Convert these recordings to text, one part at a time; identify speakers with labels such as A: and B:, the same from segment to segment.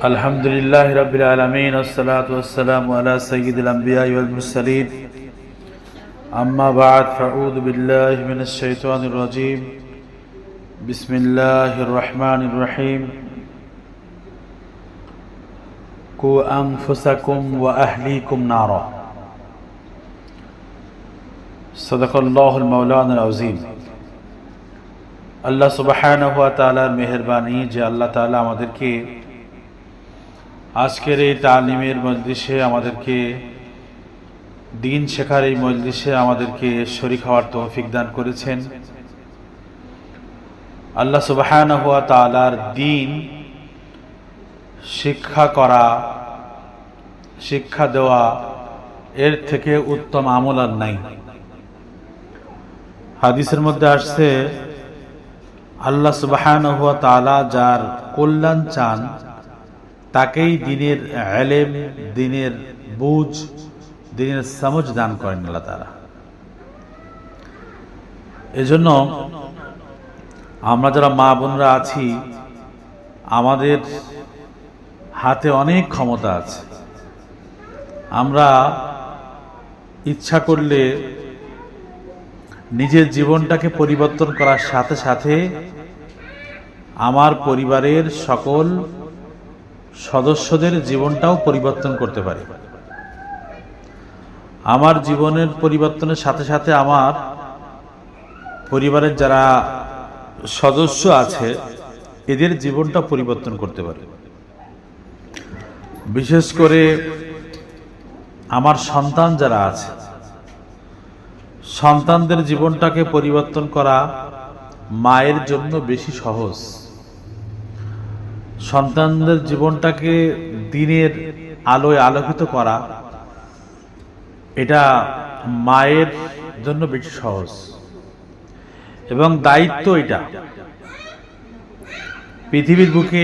A: الحمد لله رب العالمين والصلاة والسلام على سيد الأنبياء والمرسلين أما بعد فأعوذ بالله من الشيطان الرجيم بسم الله الرحمن الرحيم قوا أنفسكم وأهليكم نارا صدق الله المولانا العظيم আল্লাহ সুবাহানহ তালার মেহরবানি যে আল্লাহ তালা আমাদেরকে আজকের এই তালিমের মজলিসে আমাদেরকে, দিন শেখার এই মজলিসে আমাদেরকে শরিক হওয়ার তৌফিক দান করেছেন। আল্লাহ সুবাহান হুয়া তালার দিন, শিক্ষা করা, শিক্ষা দেওয়া এর থেকে উত্তম আমল আর নাই। হাদিসের মধ্যে আসছে, আল্লাহ সুবাহান হুয়া তালা যার কল্যাণ চান তাকেই দিনের এলেম দিনের বুঝ, দিনের সমজ দান করেন আল্লাহ তারা এজন্য আমরা যারা মা বোনরা আছি, আমাদের হাতে অনেক ক্ষমতা আছে। আমরা ইচ্ছা করলে নিজের জীবনটাকে পরিবর্তন করার সাথে সাথে আমার পরিবারের সকল সদস্যদের জীবনটাও পরিবর্তন করতে পারি। আমার জীবনের পরিবর্তনের সাথে সাথে আমার পরিবারের যারা সদস্য আছে, এদের জীবনটা পরিবর্তন করতে পারে। বিশেষ করে আমার সন্তান যারা আছে, সন্তানদের জীবনটাকে পরিবর্তন করা মায়ের জন্য বেশি সহজ। সন্তানদের জীবনটাকে দিনের আলোয় আলোকিত করা, এটা মায়ের জন্য বেশি সহজ। এবং দায়িত্ব এটা। পৃথিবীর বুকে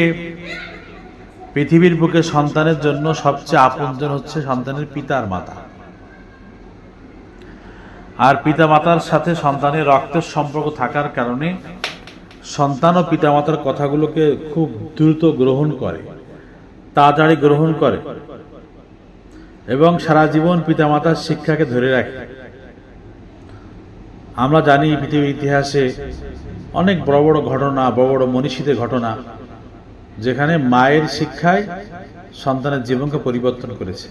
A: পৃথিবীর বুকে সন্তানের জন্য সবচেয়ে আপনজন হচ্ছে সন্তানের পিতার মাতা। আর পিতামাতার সাথে সন্তানের রক্তের সম্পর্ক থাকার কারণে সন্তান ও পিতামাতার কথাগুলোকে খুব দ্রুত গ্রহণ করে, তাড়াতাড়ি গ্রহণ করে এবং সারা জীবন পিতামাতার শিক্ষাকে ধরে রাখে। আমরা জানি পৃথিবীর ইতিহাসে অনেক বড় বড় ঘটনা, বড় বড় মনীষীদের ঘটনা, যেখানে মায়ের শিক্ষায় সন্তানের জীবনকে পরিবর্তন করেছে।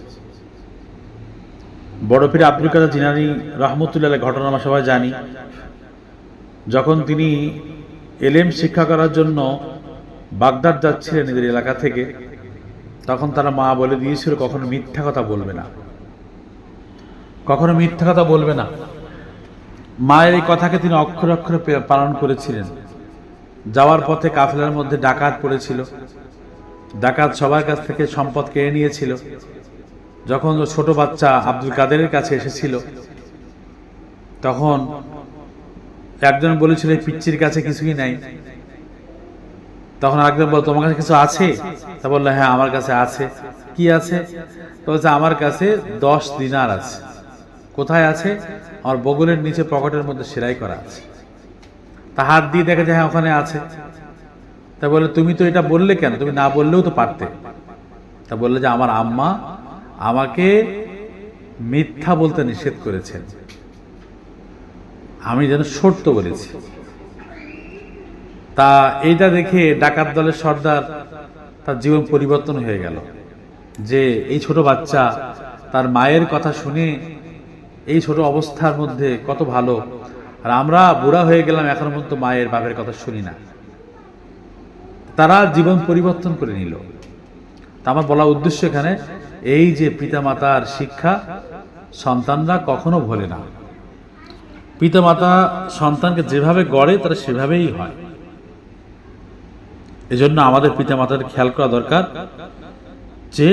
A: বড় পীর আব্দুল কাদের জিনানি রহমতুল্লাহ ঘটনা আমরা সবাই জানি, যখন তিনি এলেম শিক্ষা করার জন্য বাগদাদ যাচ্ছিলেন এদের এলাকা থেকে। তখন তারা মা বলে দিয়েছিল, কখনো মিথ্যা কথা বলবে না। কখনো মিথ্যা কথা বলবে না। মায়ের এই কথাকে তিনি অক্ষর অক্ষরে পালন করেছিলেন। যাওয়ার পথে কাফেলার মধ্যে ডাকাত পড়েছিল। ডাকাত সবার কাছ থেকে সম্পদ কেড়ে নিয়েছিল। যখন ছোট বাচ্চা আব্দুল কাদেরের কাছে এসেছিল, তখন একজন বলেছিল, এই পিচ্চির কাছে কিছুই নাই। তখন একজন বল তোমার কাছে কিছু আছে? তা বলল হ্যাঁ আমার কাছে আছে। কি আছে? বলছে, আমার কাছে দশ দিনার আছে। কোথায় আছে? আমার বগলের নিচে পকেটের মধ্যে সেলাই করা আছে। তা হাত দিয়ে দেখে যে হ্যাঁ ওখানে আছে। তা বলে তুমি তো এটা বললে কেন? তুমি না বললেও তো পারতে। তা বললে যে, আমার আম্মা আমাকে মিথ্যা বলতে নিষেধ করেছেন। আমি যেন সত্য বলেছি। তা এইটা দেখে ডাকাত দলের সর্দার তার জীবন পরিবর্তন হয়ে গেল। যে এই ছোট বাচ্চা তার মায়ের কথা শুনে এই ছোট অবস্থার মধ্যে কত ভালো। আর আমরা বুড়া হয়ে গেলাম, এখন পর্যন্ত মায়ের বাপের কথা শুনি না। তারা জীবন পরিবর্তন করে নিল। তা আমার বলা উদ্দেশ্য এখানে, এই যে পিতামাতার শিক্ষা সন্তানরা কখনো ভোলে না। পিতামাতা সন্তানকে যেভাবে গড়ে, তারা সেভাবেই হয়। এজন্য আমাদের পিতামাতার খেয়াল করা দরকার যে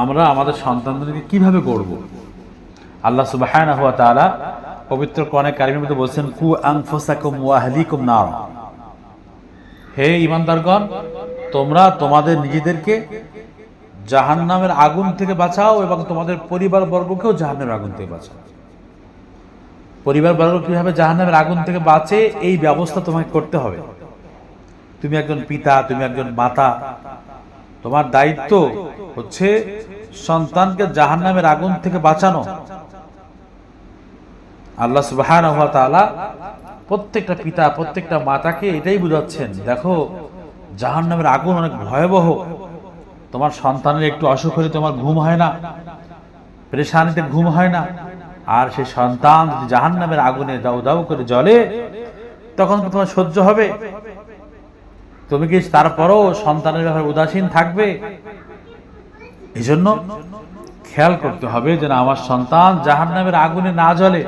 A: আমরা আমাদের সন্তানদেরকে কীভাবে গড়ব। আল্লাহ সুবাহ পবিত্র কনে কারিমের মধ্যে বলছেন, কু আংফসাকুম ওয়াহলিকুম নার। হে ইমানদারগণ তোমরা তোমাদের নিজেদেরকে জাহান নামের আগুন থেকে বাঁচাও এবং তোমাদের পরিবার বর্গকেও জাহান নামের আগুন থেকে বাঁচাও। পরিবার বর্গ কীভাবে জাহান নামের আগুন থেকে বাঁচে, এই ব্যবস্থা তোমাকে করতে হবে। তুমি একজন পিতা, তুমি একজন মাতা, তোমার দায়িত্ব হচ্ছে সন্তানকে জাহান্নামের আগুন থেকে বাঁচানো। আল্লাহ তাআলা প্রত্যেকটা পিতা, প্রত্যেকটা মাতাকে এটাই বুঝাচ্ছেন, দেখো, জাহান্নামের আগুন অনেক ভয়াবহ। তোমার সন্তানের একটু অসুখ হলে তোমার ঘুম হয় না, পরেশানিতে ঘুম হয় না। আর সেই সন্তান যদি জাহান্নামের আগুনে দাউ দাউ করে জ্বলে, তখন তোমার সহ্য হবে। তুমি কি তারপরও সন্তানের ব্যাপারে উদাসীন থাকবে? এই জন্য খেয়াল করতে হবে যেন আমার সন্তান জাহান নামের আগুনে না জ্বলে।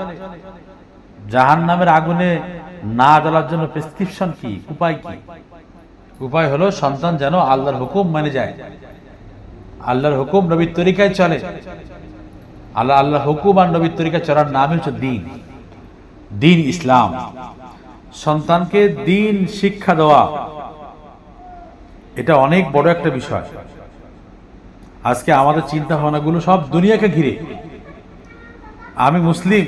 A: জাহান নামের আগুনে না জ্বলার জন্য প্রেসক্রিপশন কি? উপায় কি? উপায় হলো সন্তান যেন আল্লাহর হুকুম মানে যায়। আল্লাহর হুকুম নবীর তরিকায় চলে। আল্লাহ আল্লাহ হুকুম আর নবীর তরিকায় চলার নামই হচ্ছে দিন। দিন ইসলাম। সন্তানকে দিন শিক্ষা দেওয়া, এটা অনেক বড় একটা বিষয়। আজকে আমাদের চিন্তা ভাবনাগুলো সব দুনিয়াকে ঘিরে। আমি মুসলিম,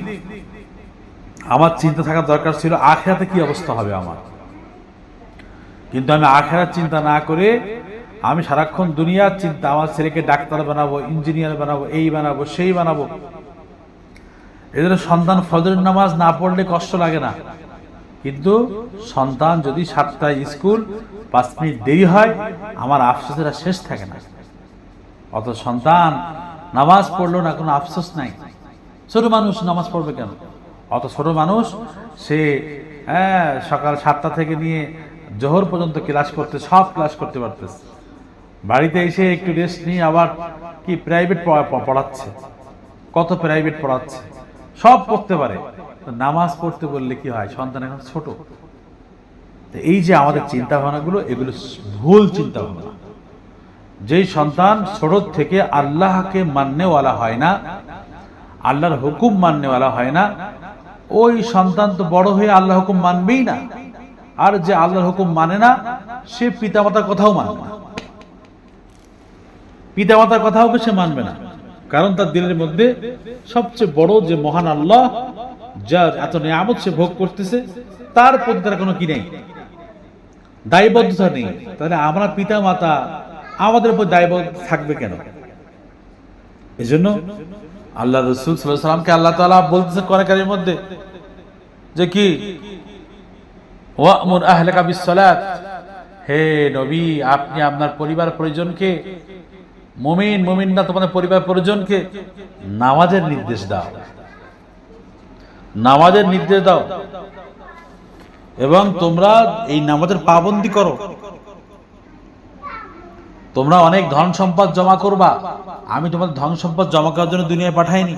A: আমার চিন্তা থাকার দরকার ছিল আখেরাতে কি অবস্থা হবে আমার। কিন্তু আমি আখেরার চিন্তা না করে আমি সারাক্ষণ দুনিয়ার চিন্তা, আমার ছেলেকে ডাক্তার বানাবো, ইঞ্জিনিয়ার বানাবো, এই বানাবো, সেই বানাবো। এদের সন্তান ফজরের নামাজ না পড়লে কষ্ট লাগে না। কিন্তু সন্তান যদি সাতটায় স্কুল, পাঁচ মিনিট দেরি হয়, আমার আফসোসের শেষ থাকে না। অত সন্তান নামাজ পড়ল না, কোনো আফসোস নাই। ছোট মানুষ নামাজ পড়বে কেন? অত ছোট মানুষ, সে হ্যাঁ সকাল সাতটা থেকে নিয়ে জোহর পর্যন্ত ক্লাস করতে, সব ক্লাস করতে পারতেছে। বাড়িতে এসে একটু রেস্ট নিয়ে আবার কি প্রাইভেট পড়াচ্ছে? কত প্রাইভেট পড়াচ্ছে? সব পড়তে পারে। তো নামাজ পড়তে বললে কি হয়? সন্তান এখন ছোট। তো এই যে আমাদের চিন্তা ভাবনাগুলো এগুলো ভুল চিন্তা ভাবনা যেই সন্তান ছোট থেকে আল্লাহকে মাননেওয়ালা হয় না, আল্লাহর হুকুম মাননেওয়ালা হয় না, ওই সন্তান তো বড় হয়ে আল্লাহ হুকুম মানবেই না। আর যে আল্লাহর হুকুম মানে না, সে পিতামাতার কথাও মানবে না। পিতামাতার কথাও সে মানবে না। কারণ তার দিলের মধ্যে সবচেয়ে বড় যে মহান আল্লাহ, যার এত নিয়ামত সে ভোগ করতেছে, তার প্রতি তার কোনো কি নেই? দায়বদ্ধতা নেই। তাহলে আমরা পিতা মাতা আমাদের উপর দায়বদ্ধ থাকবে কেন? এই জন্য আল্লাহ রসুল সাল্লামকে আল্লাহ তালা বলতেছে কনেকারের মধ্যে যে কি হে নবী, আপনি আপনার পরিবার পরিজনকে মুমিন মমিন না তোমাদের পরিবার পরিজনকে নামাজের নির্দেশ দাও। নামাজের নির্দেশ দাও। এবং তোমরা এই নামাজের পাবন্দি করো। তোমরা অনেক ধন সম্পদ জমা করবা। আমি তোমাদের ধন সম্পদ জমা করার জন্য দুনিয়ায় পাঠাইনি।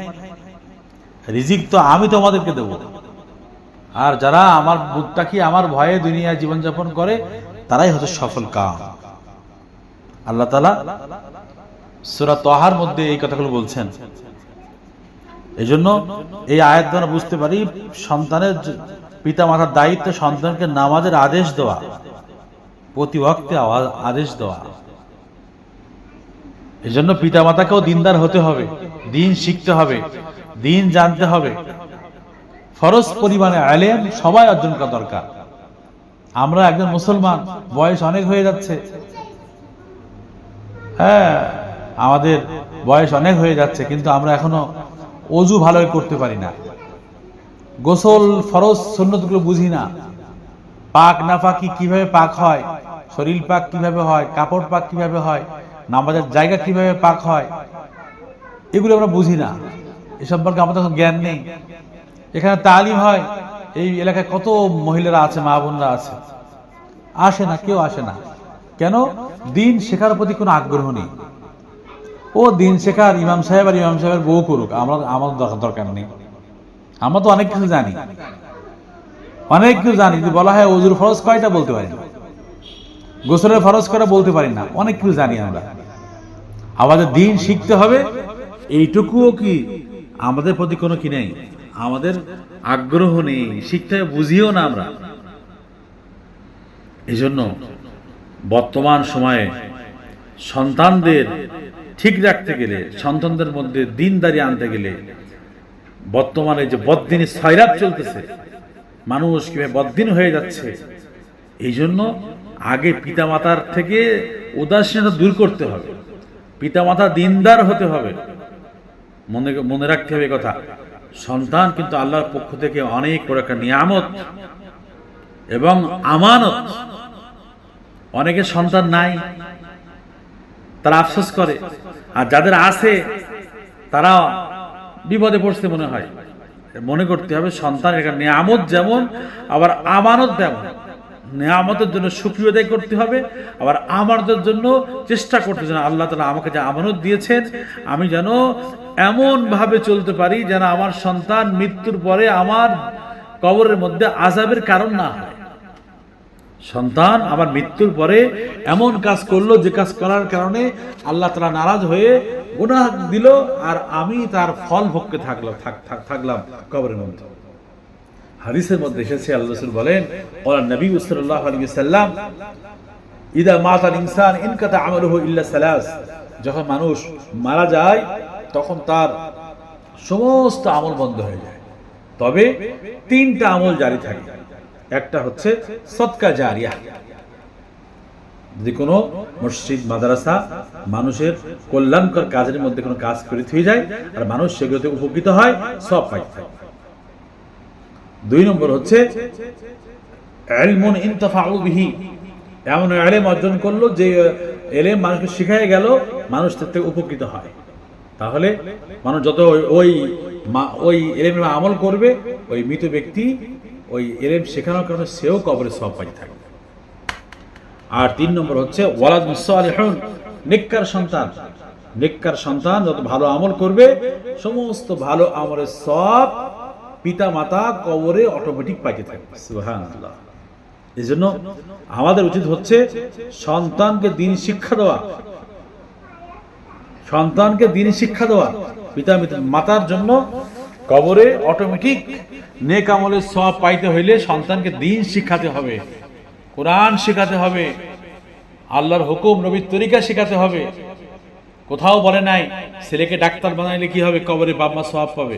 A: রিজিক তো আমি তোমাদেরকে দেব। আর যারা আমার বুকটা কি আমার ভয়ে দুনিয়ায় জীবনযাপন করে, তারাই হচ্ছে সফল কাম। আল্লাহ তালা সুরা তহার মধ্যে এই কথাগুলো বলছেন। এই জন্য এই আয়াত দ্বারা বুঝতে পারি, সন্তানের পিতা মাতার দায়িত্ব সন্তানকে নামাজের আদেশ দেওয়া, প্রতি ওয়াক্তে আদেশ দেওয়া। এই জন্য পিতা মাতাকেও দিনদার হতে হবে, দিন শিখতে হবে, দিন জানতে হবে। ফরজ পরিমাণে আলেম সবাই অর্জন করা দরকার। আমরা একজন মুসলমান, বয়স অনেক হয়ে যাচ্ছে। হ্যাঁ। আমাদের বয়স অনেক হয়ে যাচ্ছে, কিন্তু আমরা এখনও অজু ভালো করতে পারি না। গোসল ফরজ সন্ন্যতগুলো বুঝি না। পাক নাফাকি কীভাবে পাক হয়, শরীর পাক কীভাবে হয়, কাপড় পাক কীভাবে হয়, নামাজের জায়গা কীভাবে পাক হয়, এগুলো আমরা বুঝি না। এ সম্পর্কে আমাদের জ্ঞান নেই। এখানে তালিম হয়, এই এলাকায় কত মহিলারা আছে, মা বোনরা আছে। আসে না, কেউ আসে না। কেন? দিন শেখার প্রতি কোনো আগ্রহ নেই। ও দিন শেখার ইমাম সাহেব আর ইমাম সাহেবের বউ করুক, আমরা আমাদের দরকার নেই। আমরা তো অনেক কিছু জানি। অনেক কিছু জানি, যদি বলা হয় অজুর ফরজ কয়টা বলতে পারি? না গোসলের ফরজ করা বলতে পারি না? অনেক কিছু জানি আমরা। আমাদের দিন শিখতে হবে। এইটুকুও কি আমাদের প্রতি কোনো কি নেই? আমাদের আগ্রহ নেই। শিখতে বুঝিও না আমরা। এই জন্য বর্তমান সময়ে সন্তানদের ঠিক রাখতে গেলে, সন্তানদের মধ্যে দিনদারি আনতে গেলে, বর্তমানে যে বদিনী সয়রাত চলতেছে, মানুষ কীভাবে বদিন হয়ে যাচ্ছে, এই জন্য আগে পিতামাতার থেকে উদাসীনতা দূর করতে হবে, পিতামাতা দিনদার হতে হবে। মনে মনে রাখতে হবে কথা, সন্তান কিন্তু আল্লাহর পক্ষ থেকে অনেক বড় একটা নিয়ামত এবং আমানত। অনেকের সন্তান নাই তারা আফসোস করে। আর যাদের আছে তারা বিপদে পড়ছে মনে হয়। মনে করতে হবে সন্তান একটা নিয়ামত যেমন, আবার আমানত তেমন। নিয়ামতের জন্য সুক্রিয় আদায় করতে হবে, আবার আমানতের জন্য চেষ্টা করতে যেন আল্লাহ তালা আমাকে যে আমানত দিয়েছেন, আমি যেন এমন ভাবে চলতে পারি যেন আমার সন্তান মৃত্যুর পরে আমার কবরের মধ্যে আজাবের কারণ না হয়। সন্তান আমার মৃত্যুর পরে এমন কাজ করল যে কাজ করার কারণে আল্লাহ তালা নারাজ হয়ে গুনাহ দিল আর আমি তার ফল ভোগকে থাকলাম থাক- থাক- থাকলাম কবরের মধ্যে। হাদিসের মধ্যে এসেছে, আল্লাহ রসুল বলেন ওরা নবী সাল্লাহ আলী সাল্লাম ইদা মাতাল ইনসান ইনকাতা আমালুহু ইল্লা সালাস। যখন মানুষ মারা যায়, তখন তার সমস্ত আমল বন্ধ হয়ে যায়। তবে তিনটা আমল জারি থাকে। একটা হচ্ছে সৎকা জারিয়া। যদি কোনো মসজিদ, মাদ্রাসা মানুষের কল্যাণকর কাজের মধ্যে কোনো কাজ করে থুয়ে যায়, আর মানুষ সেগুলোতে উপকৃত হয়, সব পাইতে থাকে। দুই নম্বর হচ্ছে এমন এলেম অর্জন করল যে এলেম মানুষকে শিখাই গেল, মানুষ তার থেকে উপকৃত হয়। তাহলে মানুষ যত ওই- ওই এলেম আমল করবে, ওই মৃত ব্যক্তি ওই এলেম শেখানোর কারণে সেও কবরে সব পাই থাকে। আর তিন নম্বর হচ্ছে, ওয়ালাদ মুসালিহুন, নেককার সন্তান। নেককার সন্তান যত ভালো আমল করবে, সমস্ত ভালো আমলের সব পিতা মাতা কবরে অটোমেটিক পাইতে থাকবে। সুবহানাল্লাহ। এই জন্য আমাদের উচিত হচ্ছে সন্তানকে দিন শিক্ষা দেওয়া। সন্তানকে দিন শিক্ষা দেওয়া। পিতা মাতার জন্য কবরে অটোমেটিক নেক আমলের সব পাইতে হইলে সন্তানকে দিন শিখাতে হবে, কোরআন শেখাতে হবে, আল্লাহর হুকুম নবীর তরিকা শেখাতে হবে। কোথাও বলে নাই, ছেলেকে ডাক্তার বানাইলে কি হবে? কবরে বাবা সব পাবে,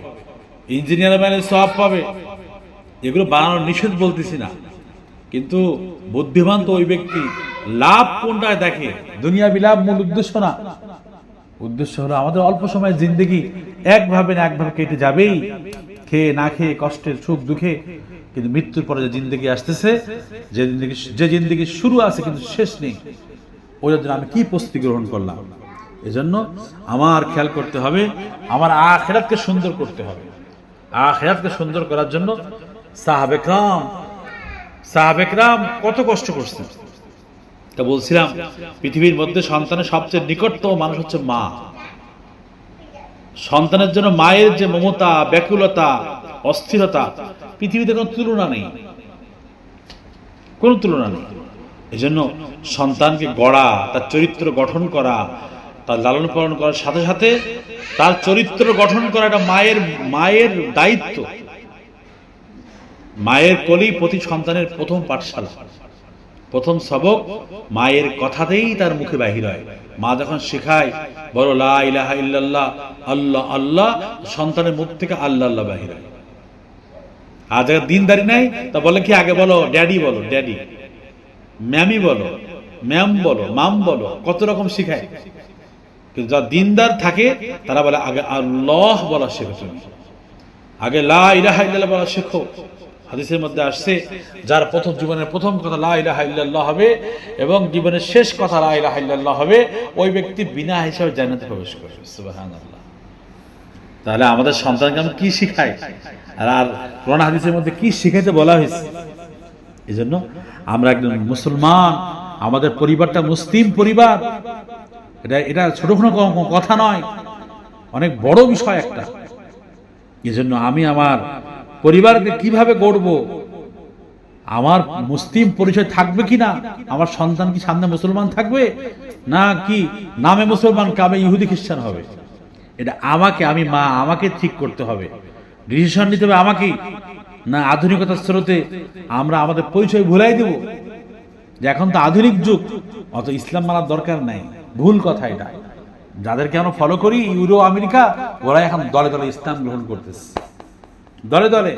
A: ইঞ্জিনিয়ার বানাইলে সব পাবে। এগুলো বানানোর নিষেধ বলতেছি না। কিন্তু বুদ্ধিমান তো ওই ব্যক্তি, লাভ কোনটায় দেখে? দুনিয়া বিলাপ মূল উদ্দেশ্য না। উদ্দেশ্য হলো আমাদের অল্প সময় জিন্দগি একভাবে না একভাবে কেটে যাবেই। খেয়ে না খেয়ে কষ্টের সুখ দুঃখে, কিন্তু মৃত্যুর পরে যে জিন্দগি আসতেছে, যে জিন্দগি যে জিন্দগি শুরু আছে কিন্তু শেষ নেই ওটার জন্য আমি কি প্রস্তুতি গ্রহণ করলাম? এজন্য আমার খেয়াল করতে হবে, আমার আখেরাতকে সুন্দর করতে হবে। আখেরাতকে সুন্দর করার জন্য সাহাবেকরাম সাহাবেকরাম কত কষ্ট করছেন? তা বলছিলাম, পৃথিবীর মধ্যে সন্তানের সবচেয়ে নিকটতম মানুষ হচ্ছে মা। সন্তানের জন্য মায়ের যে মমতা, ব্যাকুলতা, অস্থিরতা, পৃথিবীতে কোনো তুলনা নেই। কোনো তুলনা নেই। এজন্য সন্তানকে গড়া, তার চরিত্র গঠন করা, তার লালন পালন করার সাথে সাথে তার চরিত্র গঠন করা একটা মায়ের মায়ের দায়িত্ব। মায়ের কলি প্রতি সন্তানের প্রথম পাঠশালা। প্রথম সবক মায়ের কথাতেই তার মুখে বাহির হয়। মা যখন শেখায়, বলো, লা ইলাহা আল্লাহ আল্লাহ সন্তানের মুখ থেকে আল্লাহ আল্লাহ বাহির হয়। আর যারা দিনদারি নাই তা বলে কি, আগে বলো, ড্যাডি বলো, ড্যাডি ম্যামি বলো, ম্যাম বলো, মাম বলো কত রকম শিখায়। কিন্তু যারা দিনদার থাকে, তারা বলে, আগে আল্লাহ বলা শেখো আগে লা ইলাহা বলা শেখো। হাদিসের মধ্যে আসছে, যার প্রথম জীবনের প্রথম কথা লা ইলাহা ইল্লাল্লাহ হবে এবং জীবনের শেষ কথা লা ইলাহা ইল্লাল্লাহ হবে, ওই ব্যক্তি বিনা হিসাবে জান্নাতে প্রবেশ করবে। তাহলে আমাদের সন্তানকে আমরা কি শিখাই? আর আর কোরআন হাদিসের মধ্যে কি শিখাইতে বলা হয়েছে? এই জন্য আমরা একজন মুসলমান, আমাদের পরিবারটা মুসলিম পরিবার। এটা এটা ছোট কোনো কথা নয়, অনেক বড় বিষয় একটা। এজন্য আমি আমার পরিবারকে কীভাবে গড়ব? আমার মুসলিম পরিচয় থাকবে কি না? আমার সন্তান কি সামনে মুসলমান থাকবে? না কি নামে মুসলমান, কামে ইহুদি খ্রিস্টান হবে? এটা আমাকে, আমি মা, আমাকে ঠিক করতে হবে। ডিসিশন নিতে হবে আমাকেই না, আধুনিকতার স্রোতে আমরা আমাদের পরিচয় ভুলাই দেব? যে এখন তো আধুনিক যুগ, অত ইসলাম মানার দরকার নাই। ভুল কথা এটা। যাদেরকে আমরা ফলো করি, ইউরো, আমেরিকা ওরা এখন দলে দলে ইসলাম গ্রহণ করতেছে। দলে দলে।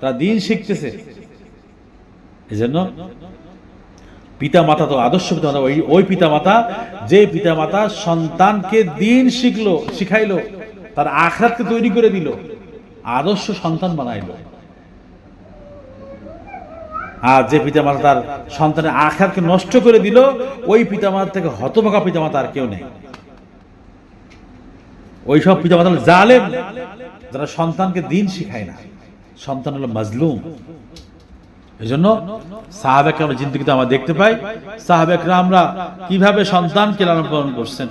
A: তারা দিন শিখতেছে। এই জন্য পিতা মাতা তো আদর্শ পিতা মাতা, ওই ওই পিতা মাতা, যে পিতা মাতা সন্তানকে দিন শিখলো, শিখাইলো, তার আখরাতকে তৈরি করে দিল, আদর্শ সন্তান বানাইলো। আর যে পিতামাতা তার সন্তানের আখারকে নষ্ট করে দিল, ওই পিতামাতা থেকে হতভাগা পিতামাতা আর কেউ নেই। ওই সব পিতামাতা জালেম যারা সন্তানকে দিন শিখায় না। সন্তান হলো মাজলুম। এই জন্য সাহাবেক আমরা জিন্দগিতে আমরা দেখতে পাই সাহাবেকরা আমরা কীভাবে সন্তানকে লালন পালন করছেন।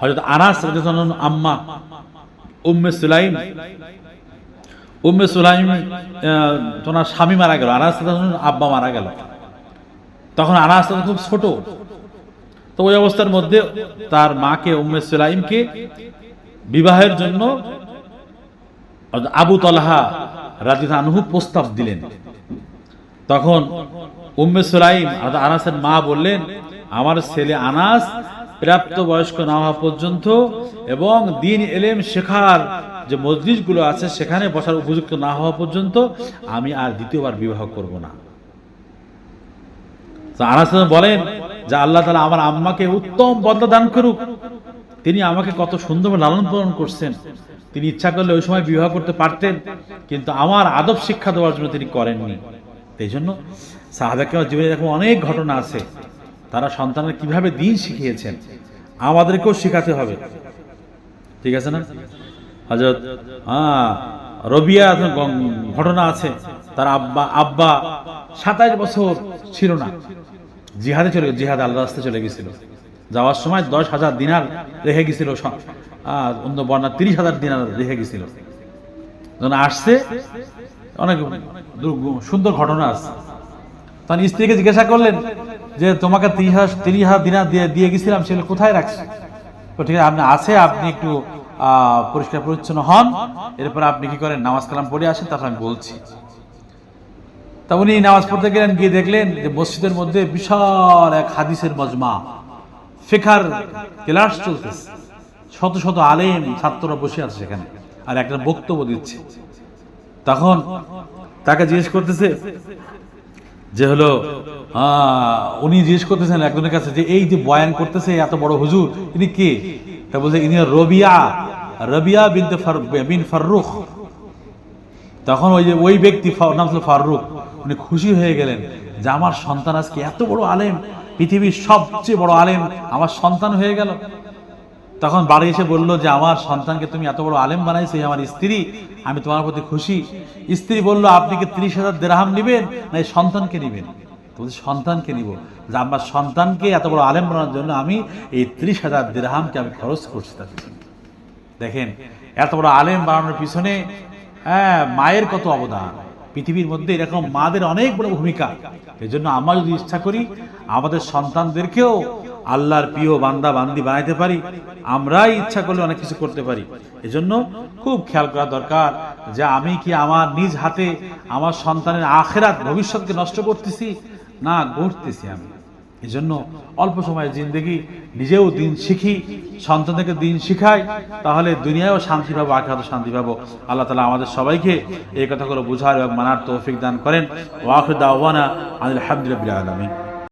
A: হয়তো আনাস আম্মা, উম্মে সুলাইম। উম্মে সুলাইম তোমার স্বামী মারা গেল, আনাস আব্বা মারা গেল। তখন আনাস খুব ছোট। তো ওই অবস্থার মধ্যে তার মাকে উম্মে সুলাইমকে বিবাহের জন্য আবু তলহা রাজিদ আনহু প্রস্তাব দিলেন। তখন উম্মে সুলাইম আনাসের মা বললেন, আমার ছেলে আনাস প্রাপ্ত বয়স্ক না হওয়া পর্যন্ত এবং দিন এলেম শেখার যে মসজিদগুলো আছে সেখানে বসার উপযুক্ত না হওয়া পর্যন্ত আমি আর দ্বিতীয়বার বিবাহ করব না। আনাস বলেন, যে আল্লাহ তালা আমার আম্মাকে উত্তম বদলা দান করুক তিনি আমাকে কত সুন্দরভাবে লালন পালন করছেন। তিনি ইচ্ছা করলে ওই সময় বিবাহ করতে পারতেন, কিন্তু আমার আদব শিক্ষা দেওয়ার জন্য তিনি করেননি। এই জন্য সাহাবাকে জীবনে এরকম অনেক ঘটনা আছে। তারা সন্তানের কীভাবে দিন শিখিয়েছেন, আমাদেরকেও শেখাতে হবে। ঠিক আছে না? হজরত হ্যাঁ রবিয়া ঘটনা আছে। তার আব্বা আব্বা সাতাইশ বছর ছিল না। জিহাদে চলে, জিহাদ আল্লাহ রাস্তায় চলে গেছিল। যাওয়ার সময় দশ হাজার দিনার রেখে গেছিল অন্য বর্ণা তিরিশ হাজার দিনার রেখে গেছিল। আসছে, অনেক সুন্দর ঘটনা আছে। তখন স্ত্রীকে জিজ্ঞাসা করলেন যে, তোমাকে তিরিশ তিরিশ হাজার দিনার দিয়ে দিয়ে গেছিলাম, সেগুলো কোথায় রাখছে? ঠিক আছে, আপনি আছে, আপনি একটু পরিষ্কার পরিচ্ছন্ন হন। এরপর আপনি কি করেন, নামাজ কালাম পড়ে আসেন, তারপর আমি বলছি। তা উনি নামাজ পড়তে গেলেন, গিয়ে দেখলেন যে, মসজিদের মধ্যে বিশাল এক হাদিসের মজমা। ফেখার ক্লাস চলতেছে। শত শত আলেম ছাত্ররা বসে আছে সেখানে। আর একটা বক্তব্য দিচ্ছে। তখন তাকে জিজ্ঞেস করতেছে যে হলো উনি জিজ্ঞেস করতেছেন একজনের কাছে যে, এই যে বয়ান করতেছে এত বড় হুজুর, ইনি কে? তা বলছে, ইনি রবিয়া রবিয়া ফার- বিন ফারুখ তখন ওই যে, ওই ব্যক্তি, নাম ছিল ফারুক, উনি খুশি হয়ে গেলেন যে, আমার সন্তান আজকে এত বড় আলেম পৃথিবীর সবচেয়ে বড় আলেম আমার সন্তান হয়ে গেল। তখন বাড়ি এসে বলল যে, আমার সন্তানকে তুমি এত বড় আলেম বানাইছো আমার স্ত্রী, আমি তোমার প্রতি খুশি। স্ত্রী বলল, আপনি কি ত্রিশ হাজার দেড়হাম নিবেন, না এই সন্তানকে নিবেন? তো বলছে, সন্তানকে নিব। যে, আমার সন্তানকে এত বড় আলেম বানানোর জন্য আমি এই ত্রিশ হাজার দেড়হামকে আমি খরচ করছি তার পিছনে। দেখেন, এত বড় আলেম বানানোর পিছনে হ্যাঁ মায়ের কত অবদান। পৃথিবীর মধ্যে এরকম মাদের অনেক বড় ভূমিকা। এজন্য জন্য আমরা যদি ইচ্ছা করি, আমাদের সন্তানদেরকেও আল্লাহর প্রিয় বান্দা, বান্দি বানাইতে পারি। আমরাই ইচ্ছা করলে অনেক কিছু করতে পারি। এজন্য খুব খেয়াল করা দরকার যে আমি কি আমার নিজ হাতে আমার সন্তানের আখেরাত ভবিষ্যৎকে নষ্ট করতেছি? না, গড়তেছি আমি। এই জন্য অল্প সময়ে জিন্দগি নিজেও দিন শিখি সন্তানকে দিন শিখাই, তাহলে দুনিয়ায়ও শান্তি পাবো, আখেরাতেও শান্তি পাবো। আল্লাহ তালা আমাদের সবাইকে এই কথাগুলো বোঝার এবং মানার তৌফিক দান করেন। ওয়াখ দাওয়ানা আলহামদুলিল্লাহ আলমী